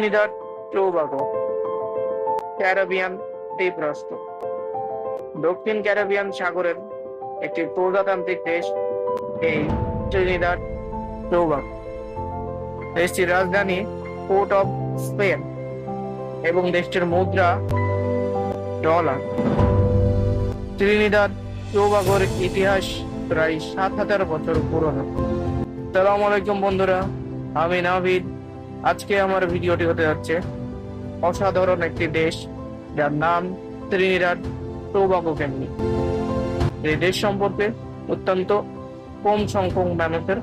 Trinidad Tobago Caribbean দ্বীপরাষ্ট্র। দক্ষিণ Caribbean সাগরের একটি প্রজাতান্ত্রিক দেশ, এই ত্রিনিদাদ টোবাগো দেশটির রাজধানী পোর্ট অফ স্পেন এবং দেশটির মুদ্রা ডলার। ত্রিনিদাদ টোবাগোর ইতিহাস প্রায় সাত হাজার বছর পুরনো। সালাম আলাইকুম বন্ধুরা, আমি নাভিদ। আজকে আমার ভিডিওটি হতে যাচ্ছে অসাধারণ একটি দেশ, যার নাম ত্রিনিদাদ টোবাকো কেমনি এই দেশ সম্পর্কে অত্যন্ত কম সংখ্যক মানুষের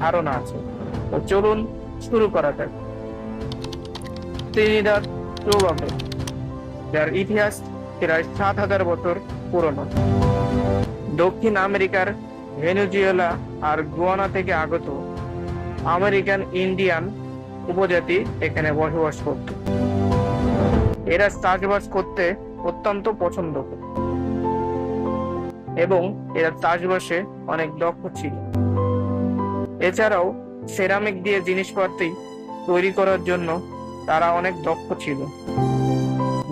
ধারণা আছে। তো চলুন শুরু করা যাক। ত্রিনিদাদ টোবাকো যার ইতিহাস প্রায় সাত হাজার বছর পুরনো। দক্ষিণ আমেরিকার ভেনেজুয়েলা আর গুয়ানা থেকে আগত আমেরিকান ইন্ডিয়ান উপজাতি এখানে বসবাস করত। এরা চাষবাস করতে অত্যন্ত পছন্দ করত। এবং এরা চাষবাসে অনেক দক্ষ ছিল। এছাড়াও সেরামিক দিয়ে জিনিসপত্র তৈরি করার জন্য তারা অনেক দক্ষ ছিল।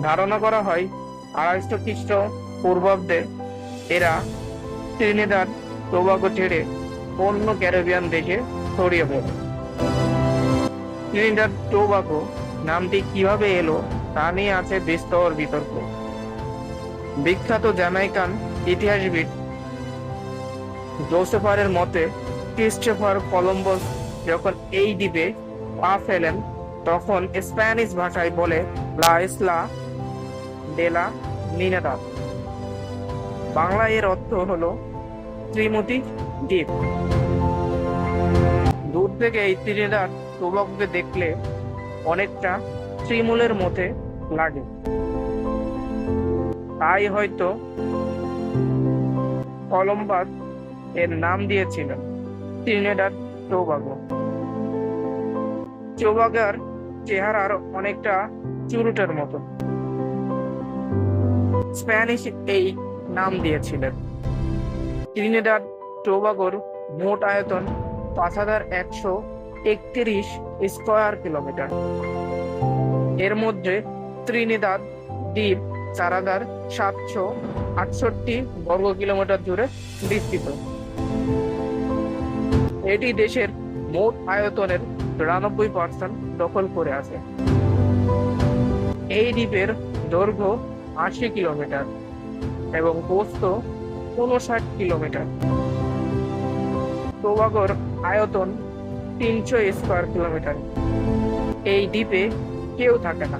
ধারণা করা হয়, আড়াইশো খ্রিস্ট পূর্বাব্দে এরা ট্রিনিদাদ টোবাগো ছেড়ে অন্য ক্যারিবিয়ান দেশে ছড়িয়ে পড়ে। ট্রিনিদাদ টোবাগো নামটি কীভাবে এলো তা নিয়ে আছে বিস্তর বিতর্ক। বিখ্যাত জ্যামাইকান ইতিহাসবিদ জোসেফারের মতে, ক্রিস্টোফার কলম্বাস যখন এই দ্বীপে পা ফেলেন, তখন স্প্যানিশ ভাষায় বলে, লা ইসলা ডেলা নিনাদাদ বাংলা এর অর্থ হল শ্রীমতী দ্বীপ। দূর থেকে এই ত্রিনিদাদ টোবাগোকে দেখলে অনেকটা শ্রীমূলের মতে লাগে। তাই হয়তো কলম্বাস এর নাম দিয়েছিলেন ত্রিনেডার টোবাগো টোবাগার চেহারার অনেকটা চুরুটের মতো। স্প্যানিশ এই নাম দিয়েছিলেন। ত্রিনেডার টোবাগোর মোট আয়তন পাঁচ হাজার একশো একত্রিশ স্কোয়ার কিলোমিটার। এর মধ্যে ত্রিনিদাদ দ্বীপ চার হাজার সাতশো আটষট্টি বর্গ কিলোমিটার জুড়ে বিস্তৃত। এটি দেশের মোট আয়তনের বিরানব্বই পার্সেন্ট দখল করে আছে। এই দ্বীপের দৈর্ঘ্য আশি কিলোমিটার এবং পোস্ত উনষাট কিলোমিটার। টোবাগোর আয়তন তিনশো স্কোয়ার কিলোমিটার এই দ্বীপে কেউ থাকে না।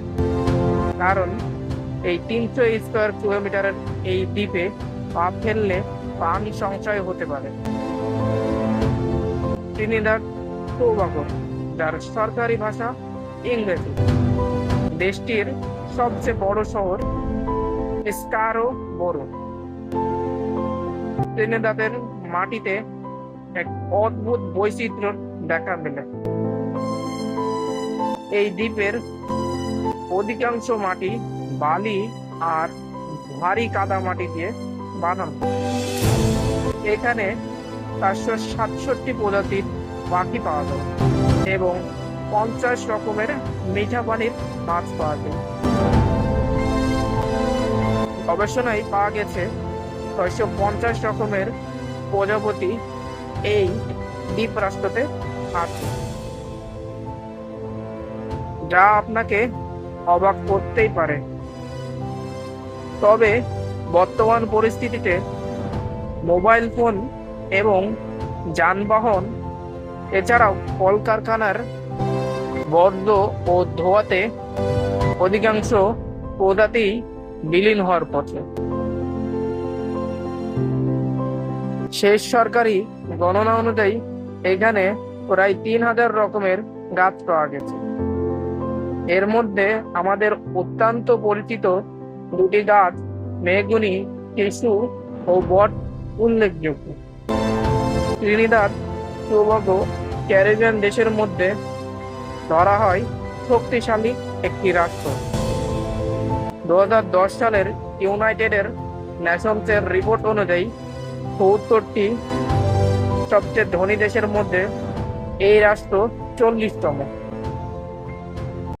কারণ এই তিনশো স্কোয়ার কিলোমিটারের এই দ্বীপে পা ফেললে প্রাণ সংশয় হতে পারে। ত্রিনিদাদ টোবাগো যার সরকারি ভাষা ইংরেজি। দেশটির সবচেয়ে বড় শহর স্কারো বড় ত্রিনিদাদের মাটিতে এক অদ্ভুত বৈচিত্র্য দেখা মেলে। এই দ্বীপের অধিকাংশ মাটি বালি আর ভারী কাদা মাটি দিয়ে বানানো। এখানে চারশো সাতষট্টি প্রজাতির পাখি পাওয়া যায় এবং পঞ্চাশ রকমের মিঠা পানির মাছ পাওয়া যায়। গবেষণায় পাওয়া গেছে ছয়শো পঞ্চাশ রকমের প্রজাপতি এই দ্বীপ রাষ্ট্রতে যা আপনাকে অবাক করতেই পারে। তবে বর্তমান পরিস্থিতিতে মোবাইল ফোন এবং যানবাহন, এছাড়াও কলকারখানার বর্জ্য ও ধোয়াতে অধিকাংশ প্রজাতি বিলীন হওয়ার পথে। শেষ সরকারি গণনা অনুযায়ী এখানে প্রায় তিন হাজার রকমের গাছ পাওয়া গেছে। এর মধ্যে আমাদের অত্যন্ত পরিচিত দুটি গাছ মেগুনি শিশু ও বট উল্লেখযোগ্য। ত্রিনিদাদ টোবাগো ক্যারিবিয়ান দেশের মধ্যে ধরা হয় শক্তিশালী একটি রাষ্ট্র। দু হাজার দশ সালের ইউনাইটেডের ন্যাশনসের রিপোর্ট অনুযায়ী সত্তরটি সবচেয়ে ধনী দেশের মধ্যে এই রাষ্ট্র চল্লিশতম।